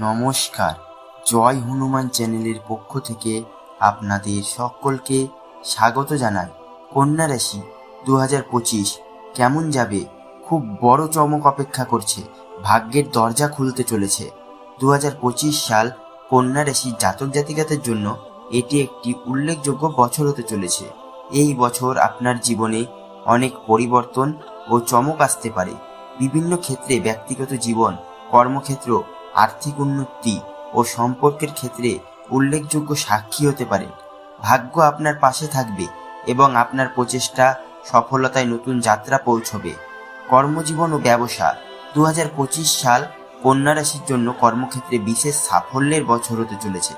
নমস্কার। জয় হনুমান চ্যানেলের পক্ষ থেকে আপনাদের সকলকে স্বাগত জানাই। কন্যা রাশি দু হাজার পঁচিশ, কেমন যাবে? খুব বড় চমক অপেক্ষা করছে। ভাগ্যের দরজা খুলতে চলেছে। দু হাজার পঁচিশ সাল কন্যা রাশির জাতক জাতিকাদের জন্য এটি একটি উল্লেখযোগ্য বছর হতে চলেছে। এই বছর আপনার জীবনে অনেক পরিবর্তন ও চমক আসতে পারে। বিভিন্ন ক্ষেত্রে ব্যক্তিগত জীবন, কর্মক্ষেত্র আর্থিক উন্নতি ও সম্পর্কের ক্ষেত্রে উল্লেখযোগ্য সাক্ষী হতে পারে। ভাগ্য আপনার পাশে থাকবে এবং আপনার প্রচেষ্টা সফলতায় নতুন যাত্রা পৌঁছবে। কর্মজীবন ও ব্যবসা দু হাজার পঁচিশ সাল কন্যা রাশির জন্য কর্মক্ষেত্রে বিশেষ সাফল্যের বছর হতে চলেছে।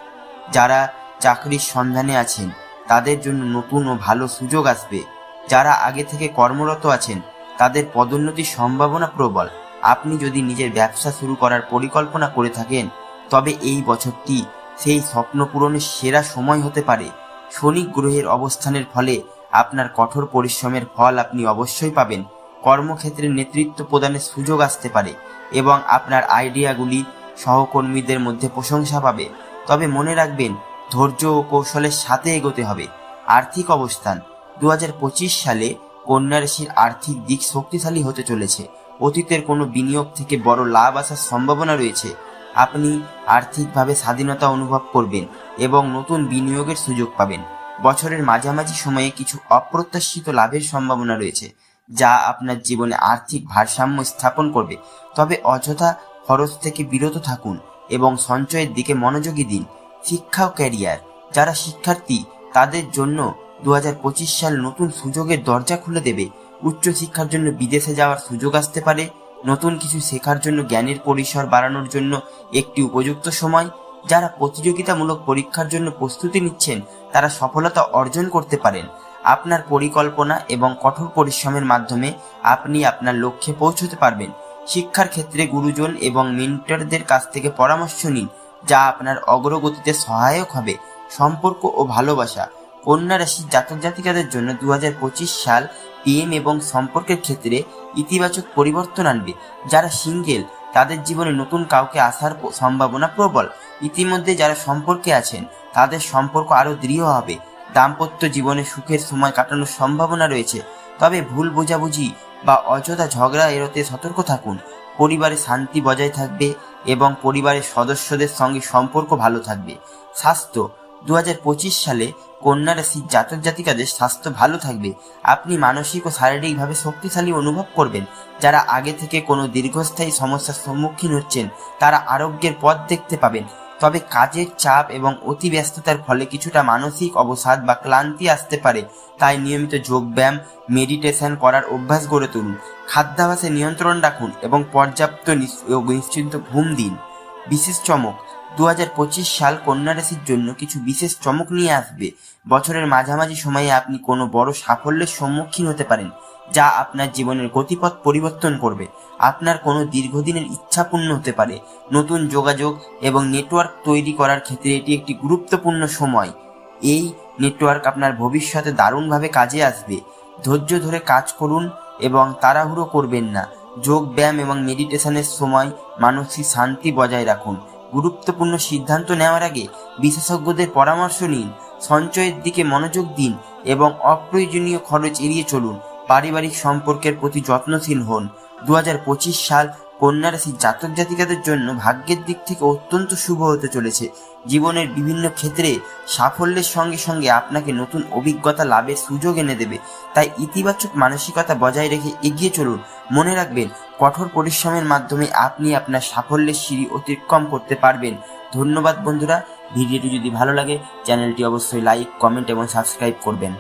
যারা চাকরির সন্ধানে আছেন, তাদের জন্য নতুন ও ভালো সুযোগ আসবে। যারা আগে থেকে কর্মরত আছেন, তাদের পদোন্নতির সম্ভাবনা প্রবল। আপনি যদি নিজের ব্যবসা শুরু করার পরিকল্পনা করে থাকেন, তবে এই বছরটি সেই স্বপ্ন পূরণের সেরা সময় হতে পারে। শনি গ্রহের অবস্থানের ফলে আপনার কঠোর পরিশ্রমের ফল আপনি অবশ্যই পাবেন। কর্মক্ষেত্রে নেতৃত্ব প্রদানের সুযোগ আসতে পারে এবং আপনার আইডিয়াগুলি সহকর্মীদের মধ্যে প্রশংসা পাবে। তবে মনে রাখবেন, ধৈর্য ও কৌশলের সাথে এগোতে হবে। আর্থিক অবস্থান দু হাজার পঁচিশ সালে কন্যা রাশির আর্থিক দিক শক্তিশালী হতে চলেছে। অতীতের কোনো বিনিয়োগ থেকে বড় লাভ আসার সম্ভাবনা রয়েছে, আপনি আর্থিকভাবে স্বাধীনতা অনুভব করবেন এবং নতুন বিনিয়োগের সুযোগ পাবেন। বছরের মাঝামাঝি সময়ে কিছু অপ্রত্যাশিত লাভের সম্ভাবনা রয়েছে, যা আপনার জীবনে আর্থিক ভারসাম্য স্থাপন করবে। তবে অযথা খরচ থেকে বিরত থাকুন এবং সঞ্চয়ের দিকে মনোযোগী দিন। শিক্ষা ও ক্যারিয়ার। যারা শিক্ষার্থী, তাদের জন্য দু হাজার পঁচিশ সাল নতুন সুযোগের দরজা খুলে দেবে। উচ্চশিক্ষার জন্য বিদেশে যাওয়ার সুযোগ আসতে পারে, নতুন কিছু শেখার জন্য জ্ঞানের পরিসর বাড়ানোর জন্য একটি উপযুক্ত সময়, যারা প্রতিযোগিতামূলক পরীক্ষার জন্য প্রস্তুতি নিচ্ছেন, তারা সফলতা অর্জন করতে পারেন। আপনার পরিকল্পনা এবং কঠোর পরিশ্রমের মাধ্যমে আপনি আপনার লক্ষ্যে পৌঁছতে পারবেন। শিক্ষার ক্ষেত্রে গুরুজন এবং মেন্টরদের কাছ থেকে পরামর্শ নিন, যা আপনার অগ্রগতিতে সহায়ক হবে। সম্পর্ক ও ভালোবাসা। কন্যা রাশির জাতক জাতিকাদের জন্য দু হাজার পঁচিশ সাল প্রেম এবং সম্পর্কের ক্ষেত্রে ইতিবাচক পরিবর্তন আনবে। যারা সিঙ্গেল, তাদের জীবনে নতুন কাউকে আসার সম্ভাবনা প্রবল। ইতিমধ্যে যারা সম্পর্কে আছেন, তাদের সম্পর্ক আরও দৃঢ় হবে। দাম্পত্য জীবনে সুখের সময় কাটানোর সম্ভাবনা রয়েছে। তবে ভুল বোঝাবুঝি বা অযথা ঝগড়া এড়োতে সতর্ক থাকুন। পরিবারে শান্তি বজায় থাকবে এবং পরিবারের সদস্যদের সঙ্গে সম্পর্ক ভালো থাকবে। স্বাস্থ্য দু হাজার পঁচিশ সালে কন্যা রাশির জাতক জাতিকাদের স্বাস্থ্য ভালো থাকবে। আপনি মানসিক ও শারীরিকভাবে শক্তিশালী অনুভব করবেন। যারা আগে থেকে কোনো দীর্ঘস্থায়ী সমস্যার সম্মুখীন হচ্ছেন, তারা আরোগ্যের পথ দেখতে পাবেন। তবে কাজের চাপ এবং অতি ব্যস্ততার ফলে কিছুটা মানসিক অবসাদ বা ক্লান্তি আসতে পারে। তাই নিয়মিত যোগব্যায়াম, মেডিটেশন করার অভ্যাস গড়ে তুলুন। খাদ্যাভাসে নিয়ন্ত্রণ রাখুন এবং পর্যাপ্ত নিশ্চিন্ত ঘুম দিন। বিশেষ চমক দু হাজার পঁচিশ সাল কন্যা রাশির জন্য কিছু বিশেষ চমক নিয়ে আসবে। বছরের মাঝামাঝি সময়ে আপনি কোনো বড় সাফল্যের সম্মুখীন হতে পারেন, যা আপনার জীবনের গতিপথ পরিবর্তন করবে। আপনার কোনো দীর্ঘদিনের ইচ্ছা পূর্ণ হতে পারে। নতুন যোগাযোগ এবং নেটওয়ার্ক তৈরি করার ক্ষেত্রে এটি একটি গুরুত্বপূর্ণ সময়। এই নেটওয়ার্ক আপনার ভবিষ্যতে দারুণভাবে কাজে আসবে। ধৈর্য ধরে কাজ করুন এবং তাড়াহুড়ো করবেন না। যোগ ব্যায়াম এবং মেডিটেশনের সময় মানসিক শান্তি বজায় রাখুন। গুরুত্বপূর্ণ সিদ্ধান্ত নেওয়ার আগে বিশেষজ্ঞদের পরামর্শ নিন, সঞ্চয়ের দিকে মনোযোগ দিন এবং অপ্রয়োজনীয় খরচ এড়িয়ে চলুন। পারিবারিক সম্পর্কের প্রতি যত্নশীল হন। দু হাজার পঁচিশ সাল কন্যা রাশির জাতক জাতিকাদের জন্য ভাগ্যের দিক থেকে অত্যন্ত শুভ হতে চলেছে। জীবনের বিভিন্ন ক্ষেত্রে সাফল্যের সঙ্গে সঙ্গে আপনাকে নতুন অভিজ্ঞতা লাভের সুযোগ এনে দেবে। তাই ইতিবাচক মানসিকতা বজায় রেখে এগিয়ে চলুন। মনে রাখবেন, কঠোর পরিশ্রমের মাধ্যমে আপনি আপনার সাফল্যের সিঁড়ি অতিক্রম করতে পারবেন। ধন্যবাদ বন্ধুরা। ভিডিওটি যদি ভালো লাগে, চ্যানেলটি অবশ্যই লাইক, কমেন্ট এবং সাবস্ক্রাইব করবেন।